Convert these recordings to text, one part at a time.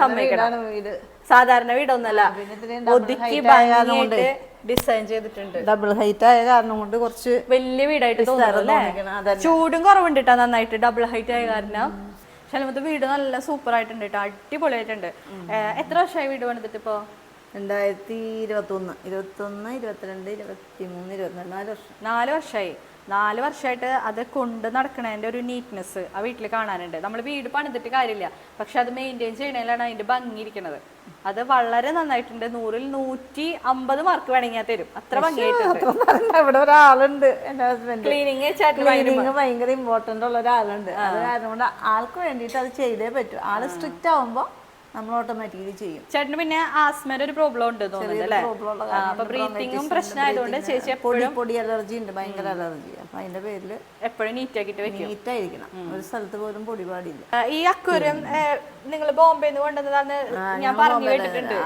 സമ്മതിക്കണം. സാധാരണ വീടൊന്നല്ല ഒതുക്കി ഭംഗിയായിട്ട് ഡിസൈൻ ചെയ്തിട്ടുണ്ട്. ഡബിൾ ഹൈറ്റ് ആയ കാരണം കൊണ്ട് കുറച്ച് വലിയ വീടായിട്ട് തോന്നുന്നു ചൂടും കുറവുണ്ട് കേട്ടോ നന്നായിട്ട് ഡബിൾ ഹൈറ്റ് ആയ കാരണം. ശലമത്തെ വീട് നല്ല സൂപ്പർ ആയിട്ടുണ്ട് കേട്ടോ അടിപൊളിയായിട്ടുണ്ട് എത്ര വർഷമായി വീട് പണിതിട്ട് ഇപ്പോ രണ്ടായിരത്തി ഇരുപത്തി ഒന്ന് ഇരുപത്തി ഒന്ന് ഇരുപത്തിരണ്ട് ഇരുപത്തി മൂന്ന് ഇരുപത്തിനാല് നാല് വർഷം. നാല് വർഷമായി നാല് വർഷമായിട്ട് അത് കൊണ്ട് നടക്കണതിന്റെ ഒരു നീറ്റ്നെസ് ആ വീട്ടിൽ കാണാനുണ്ട്. നമ്മൾ വീട് പണിതിട്ട് കാര്യമില്ല. പക്ഷെ അത് മെയിന്റെയിൻ ചെയ്യണതിലാണ് അതിന്റെ ഭംഗി ഇരിക്കുന്നത് അത് വളരെ നന്നായിട്ടുണ്ട്. നൂറിൽ നൂറ്റി അമ്പത് മാർക്ക് വേണമെങ്കിൽ തരും. അത്ര ഭംഗിയായിട്ടുണ്ട്. ഇവിടെ ഒരാളുണ്ട് എന്റെ ഹസ്ബൻഡ് ക്ലീനിങ് ക്ലീനിങ് ഭയങ്കര ഇമ്പോർട്ടന്റ് ഉള്ള ഒരാളുണ്ട്. അത് കാരണം കൊണ്ട് ആൾക്ക് വേണ്ടിയിട്ട് അത് ചെയ്തേ പറ്റൂ. ആൾ സ്ട്രിക്റ്റ് ആവുമ്പോ നമ്മൾ ഓട്ടോമാറ്റിക്കലി ചെയ്യും. ചേട്ടന് പിന്നെ ആസ്മയുടെ ഒരു പ്രോബ്ലം ഉണ്ട് തോന്നുന്നുണ്ട് ബ്രീത്തിങ്ങും പ്രശ്നമായതുകൊണ്ട് ചേച്ചി പൊടി പൊടി അലർജി ഉണ്ട് ഭയങ്കര അലർജി അപ്പൊ അതിന്റെ പേരിൽ എപ്പോഴും നീറ്റ് ആക്കിയിട്ട് വെക്കും. നീറ്റ് ആയിരിക്കണം. ഒരു സ്ഥലത്ത് പോലും പൊടി പാടില്ല. ഈ അക്വരം നിങ്ങൾ ബോംബെന്ന് കൊണ്ടുവന്നതാന്ന് ഞാൻ പറഞ്ഞു കേട്ടിട്ടുണ്ട്.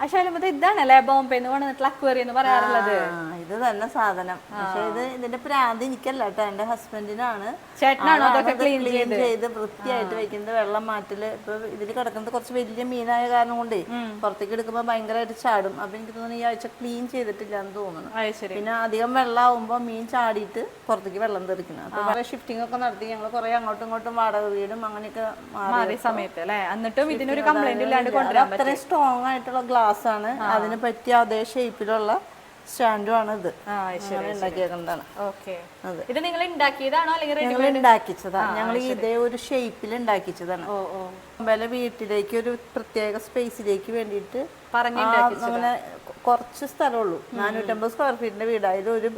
ആ ശൈലമത് ഇതാണല്ലേ എന്ന് പറഞ്ഞിട്ടുള്ള അക്വറി എന്ന് പറയാറുള്ളത്. ഇത് തന്നെ സാധനം. പക്ഷെ ഇത് ഇതിന്റെ പ്രാന്തി എനിക്കല്ല കേട്ടോ. എന്റെ ഹസ്ബൻഡിനാണ് ചേട്ടനാണോ? അതൊക്കെ ക്ലീൻ ചെയ്ത്. വൃത്തിയായിട്ട് വെക്കുന്നത് വെള്ളം മാറ്റൽ. ഇപ്പൊ ഇതിൽ കിടക്കുന്നത് കുറച്ച് വലിയ മീനായ കാരണം കൊണ്ടേ പുറത്തേക്ക് എടുക്കുമ്പോ ഭയങ്കരമായിട്ട് ചാടും. അപ്പൊ എനിക്ക് തോന്നുന്നു ഈ ആഴ്ച ക്ലീൻ ചെയ്തിട്ടില്ല എന്ന് തോന്നുന്നു. പിന്നെ അധികം വെള്ളമാകുമ്പോ മീൻ ചാടിയിട്ട് പുറത്തേക്ക് വെള്ളം തെറിക്കണം അപ്പൊ ഷിഫ്റ്റിംഗ് ഒക്കെ നടത്തി ഞങ്ങൾ കുറെ അങ്ങോട്ടും ഇങ്ങോട്ടും വാടക വീടും അങ്ങനെയൊക്കെ മാറി മാറിയ സമയത്ത് അല്ലേ? എന്നിട്ടും ഇതിനൊരു കംപ്ലൈന്റ് ഇല്ലാണ്ട് കൊണ്ടുവരാം അത്രയും സ്ട്രോങ് ആയിട്ടുള്ള ഗ്ലാസ് ആണ് അതിന് പറ്റിയ അതേ ഷേപ്പിലുള്ള സ്റ്റാൻഡും ആണ് ഇത് ഉണ്ടാക്കിയേക്കുന്നതാണ്. ഇത് നിങ്ങൾ ഉണ്ടാക്കിയതാണോ ഞങ്ങൾ ഉണ്ടാക്കിച്ചതാണ് ഞങ്ങൾ ഇതേ ഒരു ഷേപ്പിൽ ഉണ്ടാക്കിച്ചതാണ്. അമ്പല വീട്ടിലേക്ക് ഒരു പ്രത്യേക സ്പേസിലേക്ക് വേണ്ടിയിട്ട് അങ്ങനെ കുറച്ച് സ്ഥലമുള്ളൂ. നാനൂറ്റമ്പത് സ്ക്വയർ ഫീറ്റിന്റെ വീടായാലും ഒരു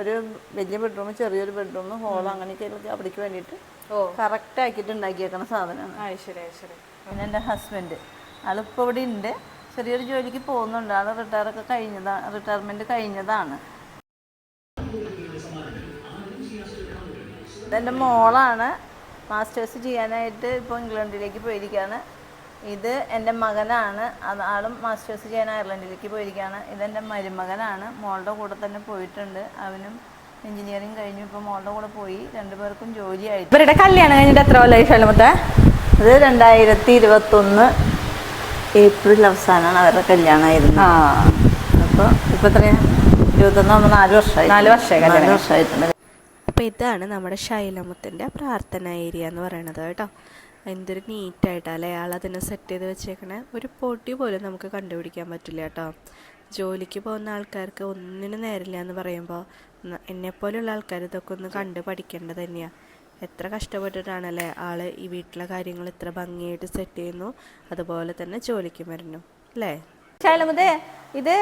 ഒരു വലിയ ബെഡ്റൂം ചെറിയൊരു ബെഡ്റൂം ഹോൾ അങ്ങനെയൊക്കെ അവിടേക്ക് വേണ്ടിയിട്ട് കറക്റ്റ് ആക്കിയിട്ട് ഉണ്ടാക്കിയേക്കണ സാധനമാണ്. പിന്നെ എന്റെ ഹസ്ബൻഡ് ആളിപ്പോൾ ഇവിടെ ഉണ്ട്. ചെറിയൊരു ജോലിക്ക് പോകുന്നുണ്ട്. ആൾ റിട്ടയർ ഒക്കെ കഴിഞ്ഞതാണ് റിട്ടയർമെന്റ് കഴിഞ്ഞതാണ്. എന്റെ മോളാണ്. മാസ്റ്റേഴ്സ് ചെയ്യാനായിട്ട് ഇപ്പോൾ ഇംഗ്ലണ്ടിലേക്ക് പോയിരിക്കുകയാണ് ഇത് എന്റെ മകനാണ്. അത് ആളും മാസ്റ്റേഴ്സ് ചെയ്യാൻ അയർലൻഡിലേക്ക് പോയിരിക്കുകയാണ് ഇതെന്റെ മരുമകനാണ്. മോളുടെ കൂടെ തന്നെ പോയിട്ടുണ്ട്. അവനും എഞ്ചിനീയറിംഗ് കഴിഞ്ഞു. ഇപ്പോൾ മോളുടെ കൂടെ പോയി. രണ്ടുപേർക്കും ജോലിയായിട്ട് ഇവരുടെ കല്യാണം കഴിഞ്ഞിട്ട് എത്ര കൊല്ലായി ശൈലമത്തെ അത് രണ്ടായിരത്തി ഇരുപത്തൊന്ന് ഏപ്രിൽ അവസാനമാണ് അവരുടെ കല്യാണമായിരുന്നു ആ. അപ്പോൾ ഇപ്പോൾ എത്രയാ? ഇരുപത്തൊന്നാകുമ്പോൾ നാല് വർഷമായി. നാല് വർഷമായി നാല് വർഷമായിട്ടുണ്ട്. അപ്പോൾ ഇതാണ് നമ്മുടെ ശൈലമുത്തിന്റെ പ്രാർത്ഥന ഏരിയ എന്ന് പറയണത് കേട്ടോ. എന്തൊരു നീറ്റായിട്ടല്ലേ അയാൾ അതിനെ സെറ്റ് ചെയ്ത് വെച്ചേക്കണേ. ഒരു പൊടി പോലും നമുക്ക് കണ്ടുപിടിക്കാൻ പറ്റില്ല കേട്ടോ. ജോലിക്ക് പോകുന്ന ആൾക്കാർക്ക് ഒന്നിനും നേരില്ല എന്ന് പറയുമ്പോൾ എന്നെപ്പോലുള്ള ആൾക്കാർ ഇതൊക്കെ ഒന്ന് കണ്ട് പഠിക്കേണ്ടത് തന്നെയാണ് എത്ര കഷ്ടപ്പെട്ടിട്ടാണല്ലേ ആൾ ഈ വീട്ടിലെ കാര്യങ്ങൾ ഇത്ര ഭംഗിയായിട്ട് സെറ്റ് ചെയ്യുന്നു? അതുപോലെ തന്നെ ജോലിക്ക് വരുന്നു. അല്ലേ? ശൈലമതേ ഇത്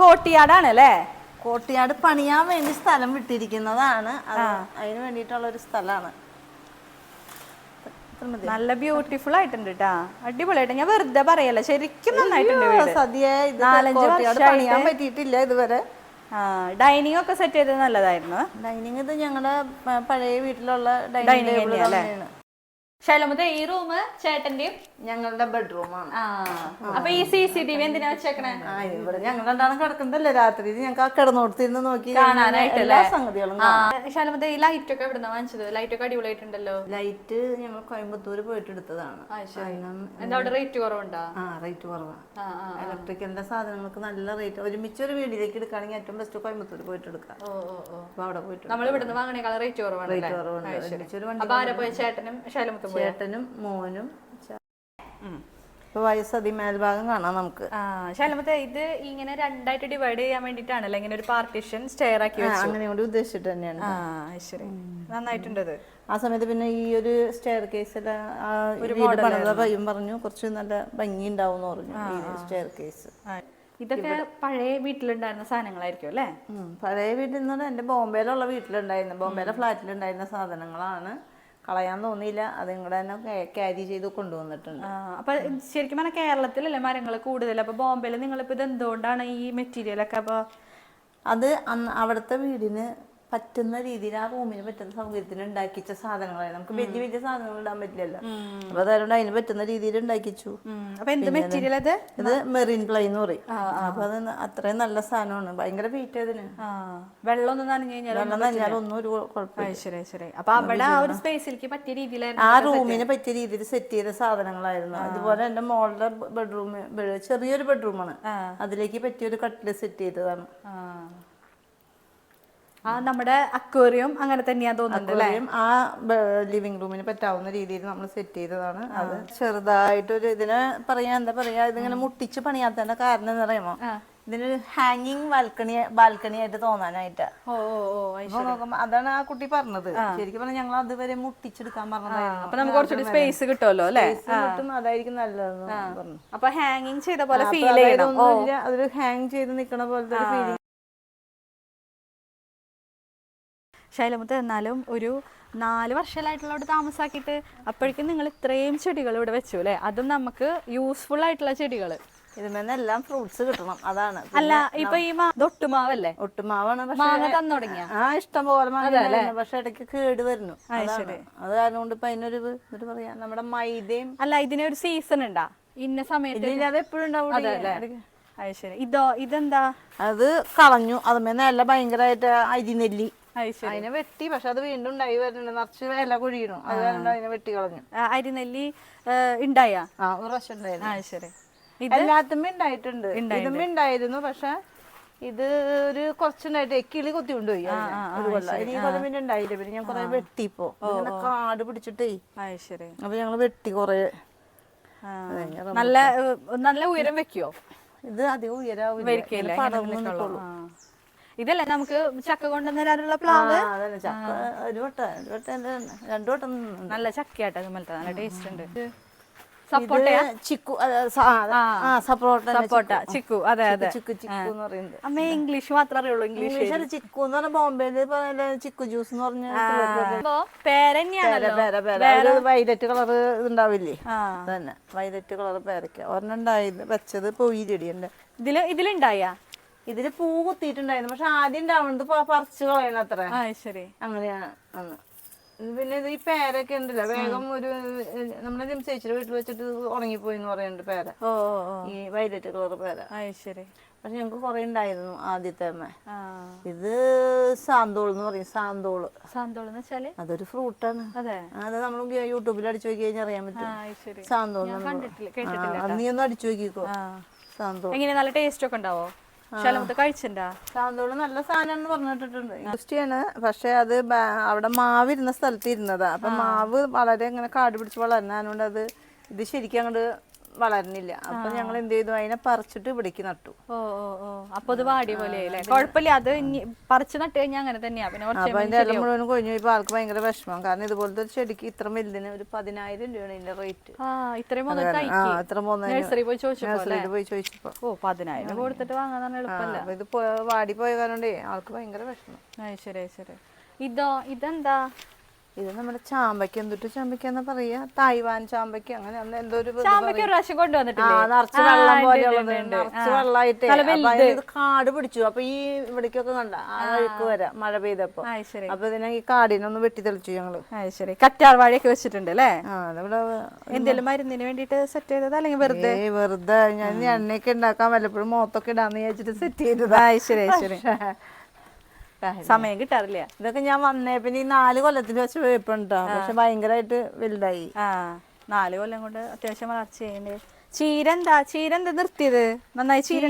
കോട്ടിയാടാണ് അല്ലേ കോട്ടിയാട് പണിയാൻ വേണ്ടി സ്ഥലം വിട്ടിരിക്കുന്നതാണ്. അത് അതിന് വേണ്ടിയിട്ടുള്ള ഒരു സ്ഥലമാണ് നല്ല ബ്യൂട്ടിഫുൾ ആയിട്ടുണ്ട് കേട്ടാ അടിപൊളിയായിട്ട്. ഞാൻ വെറുതെ പറയല്ലേ ശരിക്കും നന്നായിട്ടുണ്ട് സദ്യ ഇത് നാലഞ്ച് കോട്ടിയാട് വർഷമായിട്ട് പണിയാൻ പറ്റിയിട്ടില്ല ഇതുവരെ. ഡൈനിങ് ഒക്കെ സെറ്റ് ചെയ്തത് നല്ലതായിരുന്നു. ഡൈനിങ് ഇത് ഞങ്ങളുടെ പഴയ വീട്ടിലുള്ള ഡൈനിങ് ടേബിൾ തന്നെയാ തന്നെയാണ് ശൈലമത് ഈ റൂം ചേട്ടന്റെയും ഞങ്ങളുടെ ബെഡ്റൂമാണ് അപ്പൊ ഈ സി സി ടി വി എന്തിനാ വെച്ചേക്കണേ? ഇവിടെ ഞങ്ങൾ രണ്ടാളും കിടക്കുന്നതല്ലേ രാത്രി. ഞങ്ങൾക്ക് ആ കിടന്നോടത്തിരുന്ന് നോക്കി കാണാനായിട്ടല്ലേ? എല്ലാ സംഗതികളും ശൈലമത്തെ ശൈലമത് ഈ ലൈറ്റ് ഒക്കെ എവിടുന്ന വാങ്ങിച്ചത്? ലൈറ്റ് ഒക്കെ അടിപൊളിയായിട്ടുണ്ടല്ലോ. ലൈറ്റ് ഞങ്ങൾ കോയമ്പത്തൂർ പോയിട്ട് എടുത്തതാണ് എന്താ അവിടെ റേറ്റ് കുറവുണ്ടോ? ആ റേറ്റ് കുറവാണ് ഇലക്ട്രിക്കലിന്റെ സാധനങ്ങൾക്ക് നല്ല റേറ്റ് ഒരുമിച്ച് ഒരു വീടിലേക്ക് എടുക്കുകയാണെങ്കിൽ ഏറ്റവും ബെസ്റ്റ് കോയമ്പത്തൂർ പോയിട്ട് എടുക്കാം ഓ ഓ ഓ. അപ്പൊ അവിടെ പോയിട്ട് നമ്മൾ ഇവിടുന്ന് വാങ്ങണേക്കാൾ റേറ്റ് കുറവാണ് റേറ്റ് കുറവുണ്ട്. ഒരുമിച്ചൊരു വണ്ടി അപ്പൊ ആരെ പോയ ചേട്ടനും ശൈലമത്തും പോയ ചേട്ടനും മോനും. വയസ്സ് അതിമേൽഭാഗം കാണാം നമുക്ക്. ആ ശൈലമത്തെ ഇത് ഇങ്ങനെ രണ്ടായിട്ട് ഡിവൈഡ് ചെയ്യാൻ വേണ്ടിട്ടാണല്ലോ ഇങ്ങനെ ഒരു പാർട്ടിഷൻ സ്റ്റെയർ ആക്കി അങ്ങനെ കൂടി ഉദ്ദേശിച്ചിട്ട് തന്നെയാണ്. ആ ശരി. നന്നായിട്ടുണ്ട് ഇത് ആ സമയത്ത് പിന്നെ ഈ ഒരു സ്റ്റെയർ കേസിൽ പണിത പയ്യൻ പറഞ്ഞു കുറച്ച് നല്ല ഭംഗി ഉണ്ടാവും എന്ന് പറഞ്ഞു സ്റ്റെയർ കേസ് ഇതൊക്കെ പഴയ വീട്ടിലുണ്ടായിരുന്ന സാധനങ്ങളായിരിക്കും അല്ലേ? പഴയ വീട്ടിൽ നിന്ന് എന്റെ ബോംബെയിലുള്ള വീട്ടിലുണ്ടായിരുന്ന ബോംബെയിലെ ഫ്ലാറ്റിലുണ്ടായിരുന്ന സാധനങ്ങളാണ്. കളയാൻ തോന്നിയില്ല. അതും കൂടെ തന്നെ ക്യാരി ചെയ്ത് കൊണ്ടുവന്നിട്ടുണ്ട്. അപ്പൊ ശരിക്കും പറഞ്ഞാൽ കേരളത്തിലല്ലേ മരങ്ങൾ കൂടുതൽ അപ്പൊ ബോംബെയിൽ നിങ്ങളിപ്പോ ഇത് എന്തുകൊണ്ടാണ് ഈ മെറ്റീരിയൽ ഒക്കെ അപ്പൊ അത് അന്ന് അവിടുത്തെ വീടിന് പറ്റുന്ന രീതിയിൽ ആ റൂമിന് പറ്റുന്ന സൗകര്യത്തിന് ഉണ്ടാക്കിച്ച സാധനങ്ങളായി നമുക്ക് വലിയ വലിയ സാധനങ്ങൾ ഇടാൻ പറ്റില്ലല്ലോ. അപ്പൊ അതുകൊണ്ട് അതിന് പറ്റുന്ന രീതിയിൽ ഉണ്ടാക്കിച്ചു. ഇത് മെറീൻ പ്ലൈ എന്ന് പറയും. അപ്പൊ അത് അത്രയും നല്ല സാധനമാണ്. ഭയങ്കര വെയിറ്റ് അതിന് വെള്ളം ഒന്നും നനഞ്ഞു കഴിഞ്ഞാൽ വെള്ളം നനഞ്ഞാൽ ഒന്നും ഒരു കുഴപ്പമില്ല. അപ്പൊ അവിടെ ആ ഒരു സ്പേസിലേക്ക് പറ്റിയ രീതിയിലായിരുന്നു ആ റൂമിന് പറ്റിയ രീതിയിൽ സെറ്റ് ചെയ്ത സാധനങ്ങളായിരുന്നു. അതുപോലെ എന്റെ മോളുടെ ബെഡ്റൂം ചെറിയൊരു ബെഡ്റൂമാണ്. അതിലേക്ക് പറ്റിയ ഒരു കട്ടിൽ സെറ്റ് ചെയ്തതാണ്. നമ്മുടെ അക്വേറിയം അങ്ങനെ തന്നെയാ തോന്നുന്നത് അല്ലേ? ആ ലിവിംഗ് റൂമിന് പറ്റാവുന്ന രീതിയിൽ നമ്മൾ സെറ്റ് ചെയ്തതാണ്. അത് ചെറുതായിട്ടൊരു ഇതിനെ പറയാ എന്താ പറയാ ഇതിങ്ങനെ മുട്ടിച്ച് പണിയാത്തതിന്റെ കാരണം എന്ന് പറയുമ്പോ ഇതിനൊരു ഹാങ്ങിങ് ബാൽക്കണി ബാൽക്കണി ആയിട്ട് തോന്നാനായിട്ട്. അതാണ് ആ കുട്ടി പറഞ്ഞത്. ശരിക്കും പറഞ്ഞാൽ ഞങ്ങൾ അതുവരെ മുട്ടിച്ചെടുക്കാൻ പറഞ്ഞതായിരുന്നു. കുറച്ചുകൂടി സ്പേസ് കിട്ടുമല്ലോ അല്ലേ? കിട്ടും അതായിരിക്കും നല്ലതെന്ന് പറഞ്ഞു. അപ്പൊ ഹാങ്ങിങ് ചെയ്ത പോലെ ഫീൽ ചെയ്യണം. അതൊരു ഹാങ് ചെയ്ത് നിക്കണ പോലത്തെ ഫീലിംഗ് ശൈലമുത്ത് എന്നാലും ഒരു നാല് വർഷമായിട്ടുള്ള അവിടെ താമസാക്കിയിട്ട് അപ്പോഴേക്കും നിങ്ങൾ ഇത്രയും ചെടികൾ ഇവിടെ വെച്ചു അല്ലേ? അതും നമുക്ക് യൂസ്ഫുൾ ആയിട്ടുള്ള ചെടികൾ. ഇതിമെന്നെല്ലാം ഫ്രൂട്ട്സ് കിട്ടണം അതാണ്. അല്ല ഇപ്പൊ ഈ ഒട്ടുമാവല്ലേ ഒട്ടുമാവാണ് മാങ്ങ തന്നു തുടങ്ങിയ ആ ഇഷ്ടം പോലെ മാങ്ങ പക്ഷെ ഇടയ്ക്ക് കേട് വരുന്നു. അത് കാരണം കൊണ്ട് ഇപ്പൊ അതിനൊരു എന്നിട്ട് പറയാ നമ്മുടെ മൈദയും അല്ല ഇതിനൊരു സീസൺ ഉണ്ടാ? ഇന്ന സമയത്ത് അത് എപ്പോഴും ഉണ്ടാവും അത് ശരി. ഇതോ ഇതെന്താ? അത് കളഞ്ഞു. അതുമേ നല്ല ഭയങ്കരമായിട്ട് അരിനെല്ലി. അതിനെ വെട്ടി പക്ഷെ അത് വീണ്ടും ഉണ്ടായി വരുന്നുണ്ട്. നിറച്ച് വേല കൊഴിയണു അതുകൊണ്ട് കാരണം അതിനെ വെട്ടി കളഞ്ഞു. അരിനെല്ലി ഉണ്ടായ ആ ഒരു പ്രാവശ്യം ഉണ്ടായിരുന്നു. ആ ശരി. എല്ലാത്തുമ്മേ ഉണ്ടായിട്ടുണ്ട് ഇതുമ്മേ ഉണ്ടായിരുന്നു പക്ഷെ ഇത് ഒരു കുറച്ചുണ്ടായിട്ട് കിളി കൊത്തി കൊണ്ടുപോയി ഒരു കൊല്ലം. ഇനി കൊല്ലം പിന്നെ ഉണ്ടായില്ല. പിന്നെ ഞാൻ കൊറേ വെട്ടിപ്പോ. ഇങ്ങനെ കാട് പിടിച്ചിട്ടേ. ശരി. അപ്പൊ ഞങ്ങൾ വെട്ടി കൊറേ. നല്ല നല്ല ഉയരം വെക്കോ ഇത് അധികം ഉയരാവില്ല. പടർന്ന് നിൽക്കുള്ളൂ ഇതല്ലേ നമുക്ക് ചക്ക കൊണ്ടുവന്നാലുള്ള പ്ലാവ്. ചക്ക ഒരു വട്ടം ഒരു വട്ടം രണ്ടു വട്ടം നല്ല ചക്കയാട്ടോ അതുപോലത്തെ നല്ല ടേസ്റ്റ് ഉണ്ട്. ഇത് സപ്പോട്ടയാ? ചിക്കു സപ്പോട്ട സപ്പോട്ട ചിക്കു. അതെ അതെ. ചിക്കു ചിക്കു എന്ന് പറയുന്നത്. അമ്മ ഇംഗ്ലീഷ് മാത്രമേ അറിയുള്ളൂ ഇംഗ്ലീഷ് ചിക്കു എന്ന് പറഞ്ഞ ബോംബെയിൽ ചിക്കു ജ്യൂസ് എന്ന് പറഞ്ഞ വൈലറ്റ് കളർ ഇതുണ്ടാവില്ലേ? അതന്നെ. തന്നെ വൈലറ്റ് കളർ പേരക്ക. ഒരെണ്ണം ഉണ്ടായി വെച്ചത് പൊയി ചെടിയുണ്ട്. ഇതിൽ ഇതിലുണ്ടായ? ഇതിൽ പൂ കുത്തിയിട്ടുണ്ടായിരുന്നു. പക്ഷെ ആദ്യം ഉണ്ടാവുന്നത് പറിച്ചു കളയണ അത്ര. ശരി. അങ്ങനെയാണ്. പിന്നെ ഇത് ഈ പേരൊക്കെ ഉണ്ടല്ലോ. വേഗം ഒരു നമ്മുടെ ചേച്ചിയുടെ വീട്ടിൽ വെച്ചിട്ട് ഉറങ്ങിപ്പോയി എന്ന് പറയുന്നുണ്ട് പേര. ഈ വൈലറ്റ് കളർ പേര. ശരി. പക്ഷെ ഞങ്ങൾക്ക് കുറെ ഉണ്ടായിരുന്നു ആദ്യത്തെ അമ്മ. ഇത് സാന്തോൾ എന്ന് പറയും. സാന്തോൾ എന്ന് വെച്ചാൽ? അതൊരു ഫ്രൂട്ടാണ്. അതെ. നമ്മൾ യൂട്യൂബിൽ അടിച്ചു നോക്കി കഴിഞ്ഞാൽ അറിയാൻ പറ്റും. സാന്തോൾ നീ ഒന്ന് അടിച്ചു നോക്കിക്കോ. സാന്തോൾ. എങ്ങനെ നല്ല ടേസ്റ്റ് ഒക്കെ ഉണ്ടാവോ? ശലമത്ത് കഴിച്ചിണ്ടാ സാന്തോൾ നല്ല പറഞ്ഞിട്ടുണ്ട് പക്ഷെ അത് അവിടെ മാവ് ഇരുന്ന സ്ഥലത്ത് ഇരുന്നതാ. അപ്പൊ മാവ് വളരെ ഇങ്ങനെ കാട് പിടിച്ച് വളർന്നതുകൊണ്ട് അത് ഇത് ശരിക്കും അങ്ങോട്ട് വളരുന്നില്ല അപ്പൊ ഞങ്ങൾ എന്ത് ചെയ്തു? അതിനെ പറിച്ചിട്ട് ഇവിടേക്ക് നട്ടു. ഓ ഓ ഓ. അപ്പൊ അത് പോലെ കുഴപ്പമില്ല. അത്. പറിച്ചു നട്ട് കഴിഞ്ഞാൽ അങ്ങനെ തന്നെയാ. പിന്നെ അപ്പൊ അതിന്റെ ഇല മുഴുവൻ കൊഴിഞ്ഞു. പോയപ്പോ ആൾക്ക് ഭയങ്കര വിഷമം. കാരണം ഇതുപോലത്തെ ഒരു ചെടിക്ക് ഇത്ര വലുതിന് ഒരു പതിനായിരം രൂപയാണ് ഇതിന്റെ റേറ്റ്. ഇത്രയും നഴ്സറി പോയി ചോദിച്ചപ്പോ പോയി ഓ പതിനായിരം കൊടുത്തിട്ട് വാങ്ങാൻ എളുപ്പമല്ല. ഇത് വാടി വാടിപ്പോയ കാരണേ ആൾക്ക് ഭയങ്കര വിഷമം. ശരി ശരി. ഇതോ ഇതെന്താ? ഇത് നമ്മുടെ ചാമ്പയ്ക്ക് എന്തൊട്ട് ചാമ്പയ്ക്കാന്ന് പറയാ? തായ്വാൻ ചാമ്പയ്ക്ക് അങ്ങനെ അന്ന് എന്തോ ഒരു പ്രാവശ്യം കൊണ്ടുവന്നിട്ടില്ലേ? നിറച്ച് വെള്ളം പോലെയുള്ളത്. നിറച്ച് വെള്ളമായിട്ട് അപ്പൊ ഇത് കാട് പിടിച്ചു. അപ്പൊ ഈ ഇവിടേക്കൊക്കെ കണ്ട ആ വഴിക്ക് വരാ മഴ പെയ്തപ്പോ. അപ്പൊ ഇതിനെ ഈ കാടിനൊന്ന് വെട്ടി തെളിച്ചു ഞങ്ങൾ ശരി. കറ്റാർ വാഴയൊക്കെ വെച്ചിട്ടുണ്ട് അല്ലേ? എന്തെങ്കിലും മരുന്നിന് വേണ്ടിട്ട് സെറ്റ് ചെയ്തത്? അല്ലെങ്കിൽ വെറുതെ? വെറുതെ. ഞാൻ എണ്ണയൊക്കെ ഉണ്ടാക്കാൻ വല്ലപ്പോഴും മോത്തൊക്കെ ഇടാന്ന് വിചാരിച്ചിട്ട് സെറ്റ് ചെയ്തതാ. ശരി ശരി. സമയം കിട്ടാറില്ല. ഇതൊക്കെ ഞാൻ വന്നേ പിന്നെ ഈ നാല് കൊല്ലത്തിൽ വെച്ച് വേപ്പുണ്ടോ പക്ഷെ ഭയങ്കരമായിട്ട് വലുതായി. ആ. നാല് കൊല്ലം കൊണ്ട് അത്യാവശ്യം വളർച്ച ചെയ്യണ്ടേ. ചീര എന്താ? ചീര എന്താ നിർത്തിയത്? നന്നായി ചീര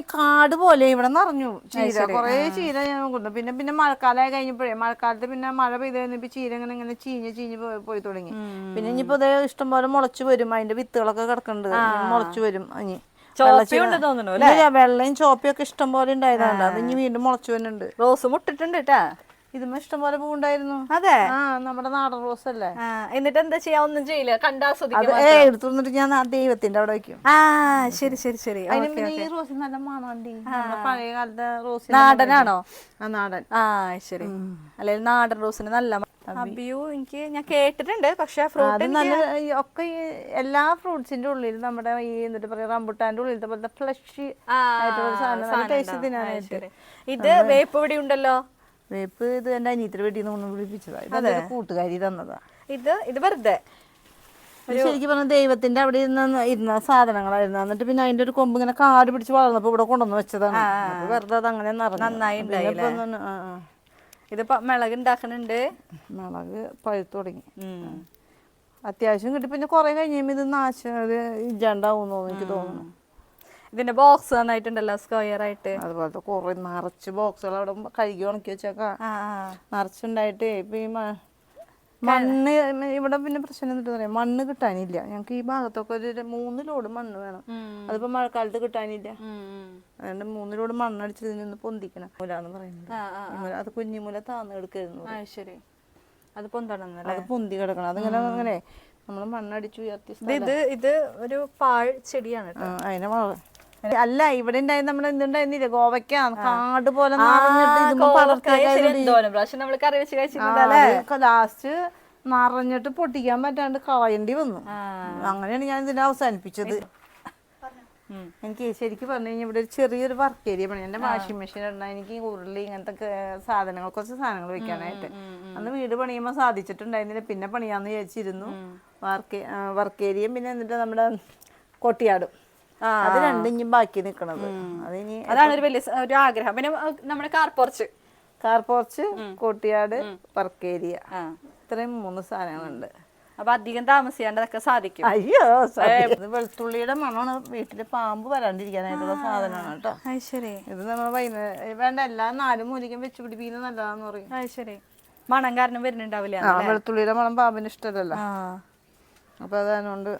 കാട് പോലെ ഇവിടെ നിറഞ്ഞു. ചീര. കുറേ ചീര ഞാൻ കൊണ്ടു പിന്നെ പിന്നെ മഴക്കാലമായി കഴിഞ്ഞപ്പോഴേ മഴക്കാലത്ത് പിന്നെ മഴ പെയ്ത് കഴിഞ്ഞപ്പോ ചീര ഇങ്ങനെ ഇങ്ങനെ ചീഞ്ഞ് ചീഞ്ഞ് പോയി- പോയി തുടങ്ങി. പിന്നെ ഇനിയിപ്പോ ഇതേ ഇഷ്ടംപോലെ മുളച്ചു വരും. അതിന്റെ വിത്തുകളൊക്കെ കിടക്കുന്നുണ്ട്. മുളച്ചു വരും. ഇനി വെള്ളയും ചോപ്പയും ഒക്കെ ഇഷ്ടം പോലെ ഉണ്ടായതാണ് അത് ഇനി വീണ്ടും മുളച്ചു വരുന്നുണ്ട്. റോസ് മുട്ടിട്ടുണ്ട് കേട്ടാ. ഇതുമ്മ ഇഷ്ടം പോലെ പൂണ്ടായിരുന്നു അതെ? ആ നമ്മുടെ നാടൻ റോസ് അല്ലേ? എന്നിട്ട് എന്താ ചെയ്യാ? ഒന്നും ചെയ്യില്ല. കണ്ടാസ്വദിക്കുന്നു കണ്ടാസ്വദിക്കും ഞാൻ ദൈവത്തിന്റെ അവിടെ വെക്കും. ആ ശരി ശരി ശരി. ഈ റോസ് നല്ല മണമുണ്ട് നമ്മുടെ പഴയ കാലത്തെ റോസ് നാടനാണോ? ആ നാടൻ. ആ ശരി. അല്ലെങ്കിൽ നാടൻ റോസിന് നല്ല അബിയു എനിക്ക് ഞാൻ കേട്ടിട്ടുണ്ട്. പക്ഷെ ഫ്രൂട്ട് നല്ല ഒക്കെ എല്ലാ ഫ്രൂട്ട്സിന്റെ ഉള്ളിൽ നമ്മുടെ ഈ എന്നിട്ട് പറയാ റംബുട്ടാന്റെ ഉള്ളിലത്തെ പോലത്തെ ഫ്ലഷ് ആയിട്ടുള്ള സാധനം നല്ല ടേസ്റ്റ് തിന്നാനായിട്ട് ഇത് വേപ്പ് ഇവിടെ ഉണ്ടല്ലോ? വേപ്പ് ഇത് എന്റെ അനിയത്തിന് നിന്ന് കൊണ്ട് വിളിപ്പിച്ചതാ ഇത് കൂട്ടുകാരി തന്നതാ. ഇത് ഇത് വെറുതെ. ശരിക്കും പറഞ്ഞ ദൈവത്തിന്റെ അവിടെ ഇരുന്ന ഇരുന്ന സാധനങ്ങളായിരുന്നു. എന്നിട്ട് പിന്നെ അതിന്റെ ഒരു കൊമ്പ് ഇങ്ങനെ കാട് പിടിച്ച് വളർന്നപ്പോ ഇവിടെ കൊണ്ടുവന്ന് വെച്ചതാണ്. വെറുതെ അത് അങ്ങനെ. നന്നായി പിന്നെ മിളക് ഉണ്ടാക്കണുണ്ട് മിളക് പഴുത്തു തുടങ്ങി. അത്യാവശ്യം കിട്ടി. പിന്നെ കുറെ കഴിഞ്ഞ ഇത് നാശം ഇല്ലാണ്ടാവും എനിക്ക് തോന്നുന്നു. ഇതിന്റെ ബോക്സ് നന്നായിട്ടുണ്ടല്ലോ സ്ക്വയർ ആയിട്ട്. അതുപോലത്തെ കുറെ നിറച്ച് ബോക്സുകൾ അവിടെ കഴുകി ഉണക്കി വെച്ചേക്കാം. നിറച്ചുണ്ടായിട്ട് ഇപ്പൊ ഈ മണ്ണ് ഇവിടെ പിന്നെ പ്രശ്നം എന്നിട്ട് പറയാം മണ്ണ് കിട്ടാനില്ല. ഞങ്ങൾക്ക് ഈ ഭാഗത്തൊക്കെ ഒരു മൂന്ന് ലോഡ് മണ്ണ് വേണം. അതിപ്പോ മഴക്കാലത്ത് കിട്ടാനില്ല. അതുകൊണ്ട് മൂന്ന് ലോഡ് മണ്ണടിച്ചതിൽ നിന്ന് പൊന്തിക്കണം. മുലാന്ന് പറയുന്നത്. അത് കുഞ്ഞുമൂല താന്ന് കിടക്കായിരുന്നു ശരി. അത് അത് പൊന്തി കിടക്കണം. അതിങ്ങനെ അങ്ങനെ. നമ്മൾ മണ്ണടിച്ചു ഉയർത്തി ഇത് ഇത് ഒരു പാഴ് ചെടിയാണ് അതിനെ വള അല്ല ഇവിടെ ഉണ്ടായി നമ്മുടെ എന്തുണ്ടായിരുന്നില്ല? ഗോവയ്ക്ക കാട് പോലെ ലാസ്റ്റ് നിറഞ്ഞിട്ട് പൊട്ടിക്കാൻ പറ്റാണ്ട് കളയേണ്ടി വന്നു. അങ്ങനെയാണ് ഞാൻ ഇതിനെ അവസാനിപ്പിച്ചത്. എനിക്ക് ശരിക്കും പറഞ്ഞു കഴിഞ്ഞാൽ ഇവിടെ ഒരു ചെറിയൊരു വർക്ക് ഏരിയ പണി എന്റെ വാഷിംഗ് മെഷീൻ ഇടണം എനിക്ക് ഉരുളി ഇങ്ങനത്തെ സാധനങ്ങൾ കുറച്ച് സാധനങ്ങൾ വെക്കാനായിട്ട്. അന്ന് വീട് പണിയുമ്പോൾ സാധിച്ചിട്ടുണ്ടായിരുന്നില്ല. പിന്നെ പണിയാന്ന് വിചാരിച്ചിരുന്നു. വർക്ക് വർക്ക് ഏരിയയും പിന്നെ എന്നിട്ട് നമ്മുടെ കൊട്ടിയാടും. അത് രണ്ടും ഇനി ബാക്കി നിൽക്കണത് അതിനി അതാണ് ഒരു വലിയ ഒരു ആഗ്രഹം. പിന്നെ നമ്മുടെ കാർ പോർച്ച്. കാർ പോർച്ച് കോട്ടിയാട് ആ. ഇത്രയും മൂന്ന് സാധനങ്ങളുണ്ട്. അപ്പൊ അധികം താമസിയാണ്ട് അതൊക്കെ സാധിക്കും. അയ്യോ വെളുത്തുള്ളിയുടെ മണമാണ്. വീട്ടിൽ പാമ്പ് വരാണ്ടിരിക്കാനായിട്ടുള്ള സാധനമാണ് കേട്ടോ. ശരി ഇത് നമ്മൾ വൈകുന്നേരം വേണ്ട എല്ലാ നാലും മൂലിക്കും വെച്ച് പിടിപ്പിക്കുന്നത് നല്ലതാന്ന് പറയും. ശരി മണം കാരണം വരുന്നുണ്ടാവില്ല വെളുത്തുള്ളിയുടെ മണം പാമ്പിന് ഇഷ്ടമല്ലല്ലോ. അപ്പൊ അതുകൊണ്ട്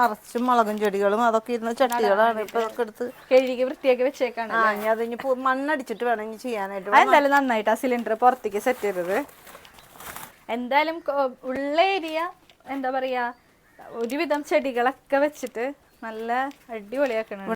നിറച്ചും മുളകും ചെടികളും അതൊക്കെ ഇരുന്ന ചട്ടികളാണ് ഇപ്പൊ അതൊക്കെ എടുത്ത് കഴുകി വൃത്തിയാക്കി വെച്ചേക്കാണ് ആ ഇനി അത് ഇനി മണ്ണടിച്ചിട്ട് വേണം ഇനി ചെയ്യാനായിട്ട്. എന്തായാലും നന്നായിട്ട് ആ സിലിണ്ടർ പുറത്തേക്ക് സെറ്റ് ചെയ്തത്. എന്തായാലും ഉള്ള ഏരിയ എന്താ പറയാ ഒരുവിധം ചെടികളൊക്കെ വെച്ചിട്ട് നല്ല അടിപൊളിയാക്കണം